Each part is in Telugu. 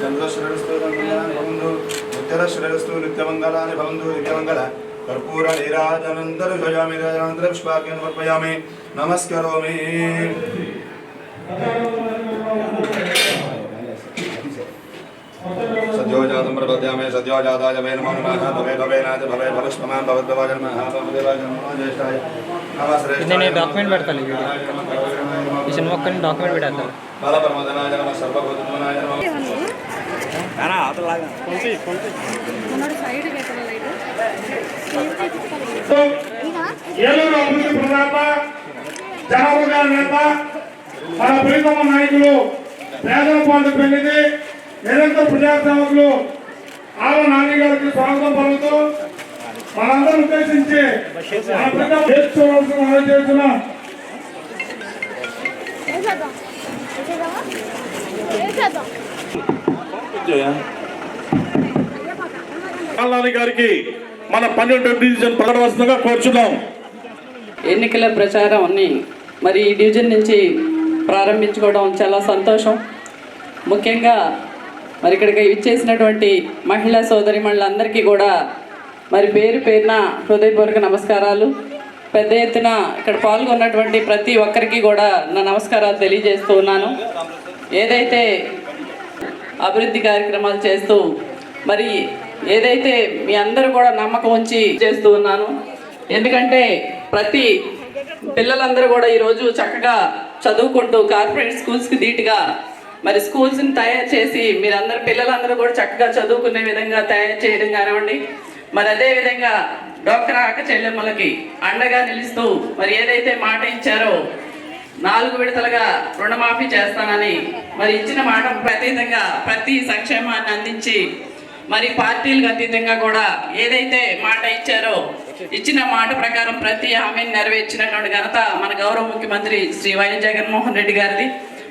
చంద్రశ్రేణస్తు భవంతు ఉత్తరశ్రేణస్తు నిత్యమంగళాని భవంతు దివ్యమంగళ రాజనంతర పుష్పాఖ్యం సమర్పయామి నమస్కరోమి. సద్యోజాతం ప్రపద్యామి సద్యోజాతాయ వే నమో నమః. భవే భవేనాథ భవే భవస్మమాన్ భవద్భవాయ నమః భవదేవాయ నమో జ్యేష్ఠాయ. నమః శ్రేష్ఠాయ నేను document పెడతాను ఈ video. ఈ సినిమా ఒక్కని డాక్యుమెంట్ పెట్టేద్దాం. బాలపరమదనాయ నమః. సర్వభూతమనాయ నమః. మనోడు సైడ్ పెట్టాలి లైట్ ఏలూరు అభివృద్ధి ప్రదాత జనవగా నేత మన ప్రీతమ నాయకులు పేదల పాటు పెళ్ళిది నిరంతర ప్రజాసేవకులు ఆవ నాని గారికి స్వాగతం పలుకుతూ మనందరూ ఉద్దేశించి మనం చేస్తున్నాం. వేసేద్దాం వేసేద్దామా గారికి మన పన్నెండు డివిజన్ ప్రకటవలసిందిగా కోరుచున్నాం. ఎన్నికల ప్రచారం అన్ని మరి ఈ డివిజన్ నుంచి ప్రారంభించుకోవడం చాలా సంతోషం. ముఖ్యంగా మరి ఇక్కడికి ఇచ్చేసినటువంటి మహిళా సోదరిమణులందరికీ కూడా మరి పేరు పేరున హృదయపూర్వక నమస్కారాలు. పెద్ద ఎత్తున ఇక్కడ పాల్గొన్నటువంటి ప్రతి ఒక్కరికి కూడా నా నమస్కారాలు తెలియజేస్తూ ఉన్నాను. ఏదైతే అభివృద్ధి కార్యక్రమాలు చేస్తూ మరి ఏదైతే మీ అందరూ కూడా నమ్మకం ఉంచి చేస్తూ ఉన్నాను ఎందుకంటే ప్రతి పిల్లలందరూ కూడా ఈరోజు చక్కగా చదువుకుంటూ కార్పొరేట్ స్కూల్స్కి ధీటుగా మరి స్కూల్స్ని తయారు చేసి మీరందరూ పిల్లలందరూ కూడా చక్కగా చదువుకునే విధంగా తయారు చేయడం కానివ్వండి మరి అదే విధంగా డాక్టర్ చెల్లెమ్మలకి అండగా నిలుస్తూ మరి ఏదైతే మాట ఇచ్చారో నాలుగు విడతలుగా రుణమాఫీ చేస్తానని మరి ఇచ్చిన మాట అతీతంగా ప్రతి సంక్షేమాన్ని అందించి మరి పార్టీలకు అతీతంగా కూడా ఏదైతే మాట ఇచ్చారో ఇచ్చిన మాట ప్రకారం ప్రతి హామీని నెరవేర్చినటువంటి ఘనత మన గౌరవ ముఖ్యమంత్రి శ్రీ వైఎస్ జగన్మోహన్ రెడ్డి గారిది.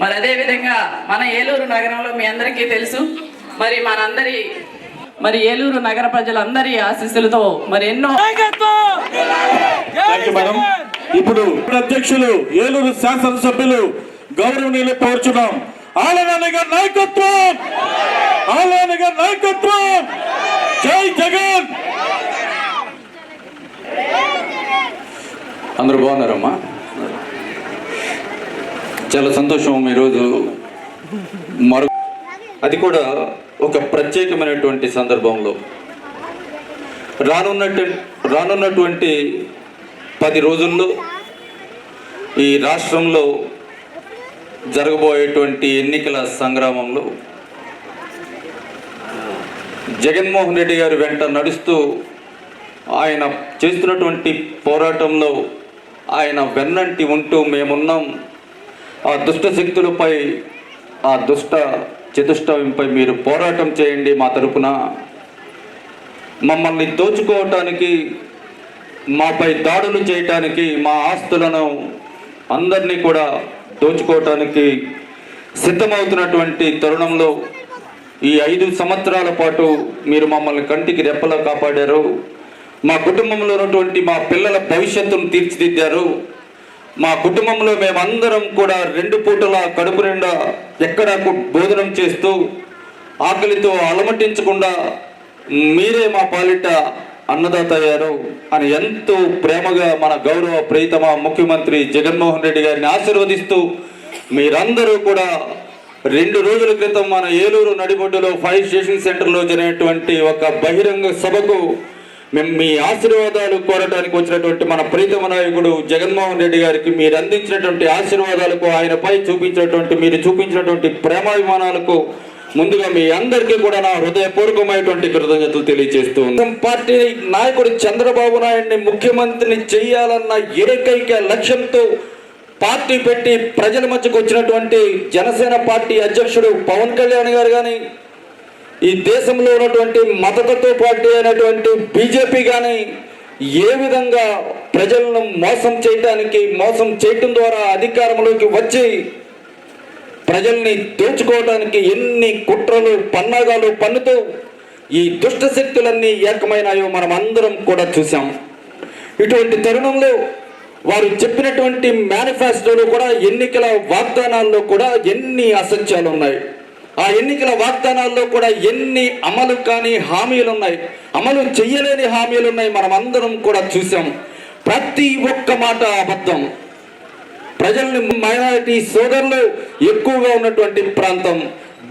మరి అదేవిధంగా మన ఏలూరు నగరంలో మీ అందరికీ తెలుసు. మరి మనందరి మరి ఏలూరు నగర ప్రజలందరి ఆశీస్సులతో మరి ఎన్నో ఇప్పుడు అధ్యక్షులు ఏలూరు శాసనసభ్యులు గౌరవనీయులు కోరుచున్నాం ఆలనగర్ నాయకత్వం! ఆలనగర్ నాయకత్వం! జై జగన్! అందరూ బాగున్నారమ్మా? చాలా సంతోషం ఈరోజు మరో అది కూడా ఒక ప్రత్యేకమైనటువంటి సందర్భంలో. రానున్నట్టు రానున్నటువంటి పది రోజుల్లో ఈ రాష్ట్రంలో జరగబోయేటువంటి ఎన్నికల సంగ్రామంలో జగన్మోహన్ రెడ్డి గారి వెంట నడుస్తూ ఆయన చేస్తున్నటువంటి పోరాటంలో ఆయన వెన్నంటి ఉంటూ మేమున్నాం. ఆ దుష్ట శక్తులపై ఆ దుష్ట చతుష్టవింపై మీరు పోరాటం చేయండి మా తరపున. మమ్మల్ని దోచుకోవటానికి మాపై దాడులు చేయటానికి మా ఆస్తులను అందరినీ కూడా దోచుకోవటానికి సిద్ధమవుతున్నటువంటి తరుణంలో ఈ ఐదు సంవత్సరాల పాటు మీరు మమ్మల్ని కంటికి రెప్పలా కాపాడారు. మా కుటుంబంలో ఉన్నటువంటి మా పిల్లల భవిష్యత్తును తీర్చిదిద్దారు. మా కుటుంబంలో మేమందరం కూడా రెండు పూటల కడుపు నిండా ఎక్కడా కు- భోజనం చేస్తూ ఆకలితో అలమటించకుండా మీరే మా పాలిట అన్నదాత అయ్యారు అని ఎంతో ప్రేమగా మన గౌరవ ప్రీతమ ముఖ్యమంత్రి జగన్మోహన్ రెడ్డి గారిని ఆశీర్వదిస్తూ మీరందరూ కూడా రెండు రోజుల క్రితం మన ఏలూరు నడిబొడ్డులో ఫైర్ స్టేషన్ సెంటర్లో జరిగినటువంటి ఒక బహిరంగ సభకు మేము మీ ఆశీర్వాదాలు కోరడానికి వచ్చినటువంటి మన ప్రీతమ నాయకుడు జగన్మోహన్ రెడ్డి గారికి మీరు అందించినటువంటి ఆశీర్వాదాలకు ఆయనపై చూపించినటువంటి మీరు చూపించినటువంటి ప్రేమాభిమానాలకు ముందుగా మీ అందరికీ కూడా నా హృదయపూర్వకమైనటువంటి కృతజ్ఞతలు తెలియజేస్తూ పార్టీ నాయకుడు చంద్రబాబు నాయుడిని ముఖ్యమంత్రిని చేయాలన్న ఏకైక లక్ష్యంతో పార్టీ పెట్టి ప్రజల మధ్యకు వచ్చినటువంటి జనసేన పార్టీ అధ్యక్షుడు పవన్ కళ్యాణ్ గారు కానీ ఈ దేశంలో ఉన్నటువంటి మతతత్వ పార్టీ అయినటువంటి బీజేపీ కానీ ఏ విధంగా ప్రజలను మోసం చేయడానికి మోసం చేయటం ద్వారా అధికారంలోకి వచ్చి ప్రజల్ని దోచుకోవడానికి ఎన్ని కుట్రలు పన్నాగాలు పన్నుతూ ఈ దుష్ట శక్తులన్నీ ఏకమైనాయో మనం అందరం కూడా చూసాం ఇటువంటి తరుణంలో వారు చెప్పినటువంటి మేనిఫెస్టోలో కూడా ఎన్నికల వాగ్దానాల్లో కూడా ఎన్ని అసత్యాలు ఉన్నాయి ఆ ఎన్నికల వాగ్దానాల్లో కూడా ఎన్ని అమలు కాని హామీలు ఉన్నాయి అమలు చేయలేని హామీలు ఉన్నాయి మనం అందరం కూడా చూసాం ప్రతి ఒక్క మాట అబద్ధం. ప్రజల్ని మైనారిటీ సోదరులు ఎక్కువగా ఉన్నటువంటి ప్రాంతం.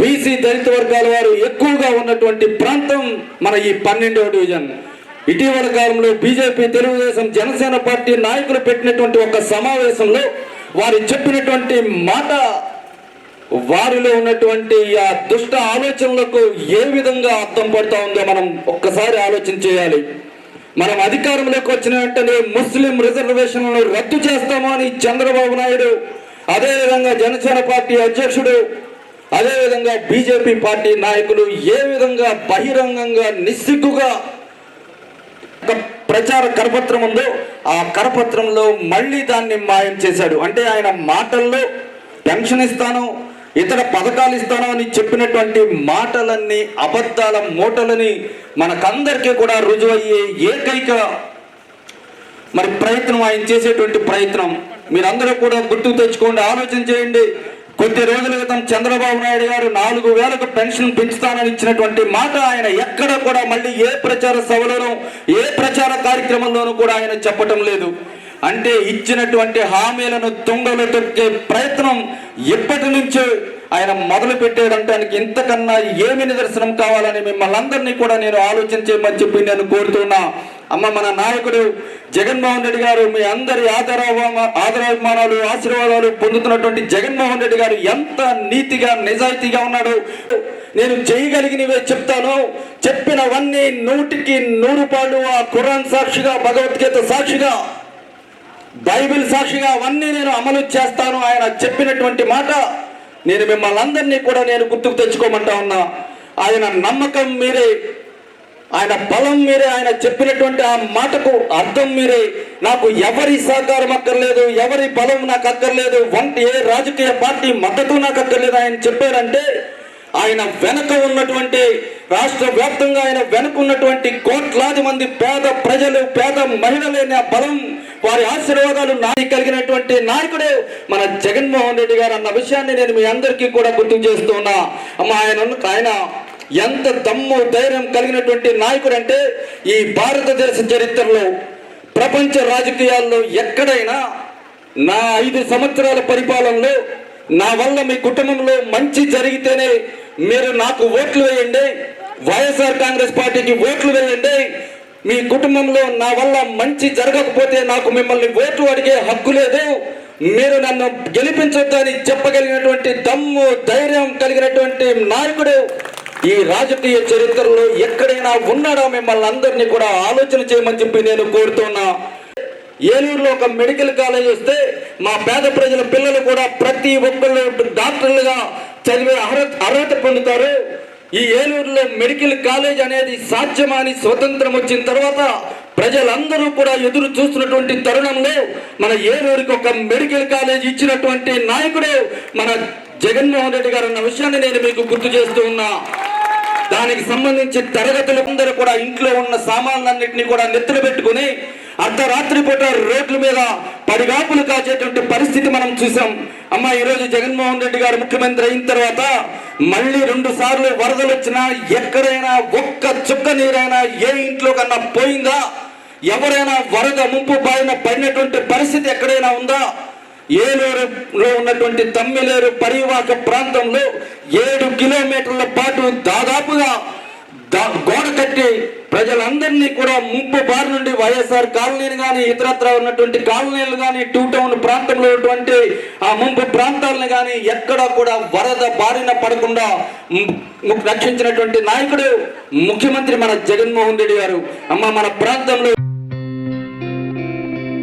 బీసీ దళిత వర్గాల వారు ఎక్కువగా ఉన్నటువంటి ప్రాంతం మన ఈ పన్నెండవ డివిజన్. ఇటీవల కాలంలో బీజేపీ తెలుగుదేశం జనసేన పార్టీ నాయకులు పెట్టినటువంటి ఒక సమావేశంలో వారు చెప్పినటువంటి మాట వారిలో ఉన్నటువంటి ఆ దుష్ట ఆలోచనలకు ఏ విధంగా అర్థం పడుతూ ఉందో మనం ఒక్కసారి ఆలోచన చేయాలి. మనం అధికారంలోకి వచ్చిన వెంటనే ముస్లిం రిజర్వేషన్లను రద్దు చేస్తామో అని చంద్రబాబు నాయుడు అదేవిధంగా జనసేన పార్టీ అధ్యక్షుడు అదేవిధంగా బీజేపీ పార్టీ నాయకులు ఏ విధంగా బహిరంగంగా నిస్సిగ్గుగా ఒక ప్రచార కరపత్రం ఉందో ఆ కరపత్రంలో మళ్ళీ దాన్ని మాయం చేశాడు. అంటే ఆయన మాటల్లో పెన్షన్ ఇస్తాను ఇతర పథకాలు ఇస్తాను అని చెప్పినటువంటి మాటలన్నీ అబద్ధాల మూటలని మనకందరికీ కూడా రుజువయ్యే ఏకైక మరి ప్రయత్నం ఆయన చేసేటువంటి ప్రయత్నం. మీరందరూ కూడా గుర్తుకు తెచ్చుకోండి ఆలోచన చేయండి. కొద్ది రోజుల క్రితం చంద్రబాబు నాయుడు గారు నాలుగు వేలకు పెన్షన్ పెంచుతానని ఇచ్చినటువంటి మాట ఆయన ఎక్కడ కూడా మళ్ళీ ఏ ప్రచార సభలోనూ ఏ ప్రచార కార్యక్రమంలోనూ కూడా ఆయన చెప్పటం లేదు. అంటే ఇచ్చినటువంటి హామీలను తుంగలు తొక్కే ప్రయత్నం ఎప్పటి నుంచో ఆయన మొదలు పెట్టేయడానికి ఇంతకన్నా ఏమి నిదర్శనం కావాలని మిమ్మల్ని అందరినీ కూడా నేను ఆలోచన చేయమని చెప్పి నేను కోరుతున్నా. అమ్మ మన నాయకుడు జగన్మోహన్ రెడ్డి గారు మీ అందరి ఆదర ఆదరాభిమానాలు ఆశీర్వాదాలు పొందుతున్నటువంటి జగన్మోహన్ రెడ్డి గారు ఎంత నీతిగా నిజాయితీగా ఉన్నాడు. నేను చేయగలిగినవే చెప్తాను. చెప్పినవన్నీ నూటికి నూరు పాళ్ళు ఆ కురాన్ సాక్షిగా భగవద్గీత సాక్షిగా. బైబిల్ సాక్షిగా అవన్నీ నేను అమలు చేస్తాను. ఆయన చెప్పినటువంటి మాట నేను మిమ్మల్ని అందరినీ కూడా నేను గుర్తుకు తెచ్చుకోమంటా ఉన్నా. ఆయన నమ్మకం మీరే. ఆయన బలం మీరే. ఆయన చెప్పినటువంటి ఆ మాటకు అర్థం మీరే. నాకు ఎవరి సహకారం అక్కర్లేదు ఎవరి బలం నాకు అక్కర్లేదు వంటి ఏ రాజకీయ పార్టీ మద్దతు నాకు అక్కర్లేదు. ఆయన చెప్పారంటే ఆయన వెనక ఉన్నటువంటి రాష్ట్ర వ్యాప్తంగా ఆయన వెనుక ఉన్నటువంటి కోట్లాది మంది పేద ప్రజలు పేద మహిళలైన బలం. వారి ఆశీర్వాదాలు నాది కలిగినటువంటి నాయకుడే మన జగన్మోహన్ రెడ్డి గారు అన్న విషయాన్ని నేను మీ అందరికీ కూడా గుర్తు చేస్తున్నా. అమ్మ ఆయన ఆయన ఎంత దమ్ము ధైర్యం కలిగినటువంటి నాయకుడు అంటే ఈ భారతదేశ చరిత్రలో ప్రపంచ రాజకీయాల్లో ఎక్కడైనా నా ఐదు సంవత్సరాల పరిపాలనలో నా వల్ల మీ కుటుంబంలో మంచి జరిగితేనే మీరు నాకు ఓట్లు వేయండి. వైఎస్ఆర్ కాంగ్రెస్ పార్టీకి ఓట్లు వేయండి. మీ కుటుంబంలో నా వల్ల మంచి జరగకపోతే నాకు మిమ్మల్ని ఓట్లు అడిగే హక్కు లేదు. మీరు నన్ను గెలిపించొద్దని చెప్పగలిగినటువంటి దమ్ము ధైర్యం కలిగినటువంటి నాయకుడు ఈ రాజకీయ చరిత్రలో ఎక్కడైనా ఉన్నాడా మిమ్మల్ని అందరినీ కూడా ఆలోచన చేయమని చెప్పి నేను కోరుతున్నా. ఏలూరులో ఒక మెడికల్ కాలేజ్ వస్తే మా పేద ప్రజల పిల్లలు కూడా ప్రతి ఒక్కళ్ళు డాక్టర్లుగా చదివే అర్హత అర్హత పొందుతారు. ఈ ఏలూరులో మెడికల్ కాలేజ్ అనేది సాధ్యమని స్వతంత్రం వచ్చిన తర్వాత ప్రజలందరూ కూడా ఎదురు చూస్తున్నటువంటి తరుణంలో మన ఏలూరుకి ఒక మెడికల్ కాలేజ్ ఇచ్చినటువంటి నాయకుడే మన జగన్మోహన్ రెడ్డి గారు అన్న విషయాన్ని నేను మీకు గుర్తు చేస్తూ ఉన్నా. దానికి సంబంధించి తరగతులు అందరూ కూడా ఇంట్లో ఉన్న సామాన్లన్నింటినీ కూడా నెత్తులు పెట్టుకుని అర్ధరాత్రి పూట రోడ్ల మీద పడిగాపులు కాచేటువంటి పరిస్థితి మనం చూసాం. అమ్మ ఈరోజు జగన్మోహన్ రెడ్డి గారు ముఖ్యమంత్రి అయిన తర్వాత మళ్ళీ రెండు సార్లు వరదలు వచ్చినా ఎక్కడైనా ఒక్క చుక్క నీరైనా ఏ ఇంట్లో కన్నా పోయిందా? ఎవరైనా వరద ముంపు బారిన పడినటువంటి పరిస్థితి ఎక్కడైనా ఉందా? ఏలూరులో ఉన్నటువంటి తమ్మిలేరు పరివాహక ప్రాంతంలో ఏడు కిలోమీటర్ల పాటు దాదాపుగా గోడ కట్టి ప్రజలందరినీ కూడా ముంపు బారి నుండి వైఎస్ఆర్ కాలనీలు కానీ ఇతరత్ర ఉన్నటువంటి కాలనీలు కానీ టూ టౌన్ ప్రాంతంలో ఉన్నటువంటి ఆ ముంపు ప్రాంతాలను కానీ ఎక్కడ కూడా వరద బారిన పడకుండా రక్షించినటువంటి నాయకుడు ముఖ్యమంత్రి మన జగన్మోహన్ రెడ్డి గారు. అమ్మ మన ప్రాంతంలో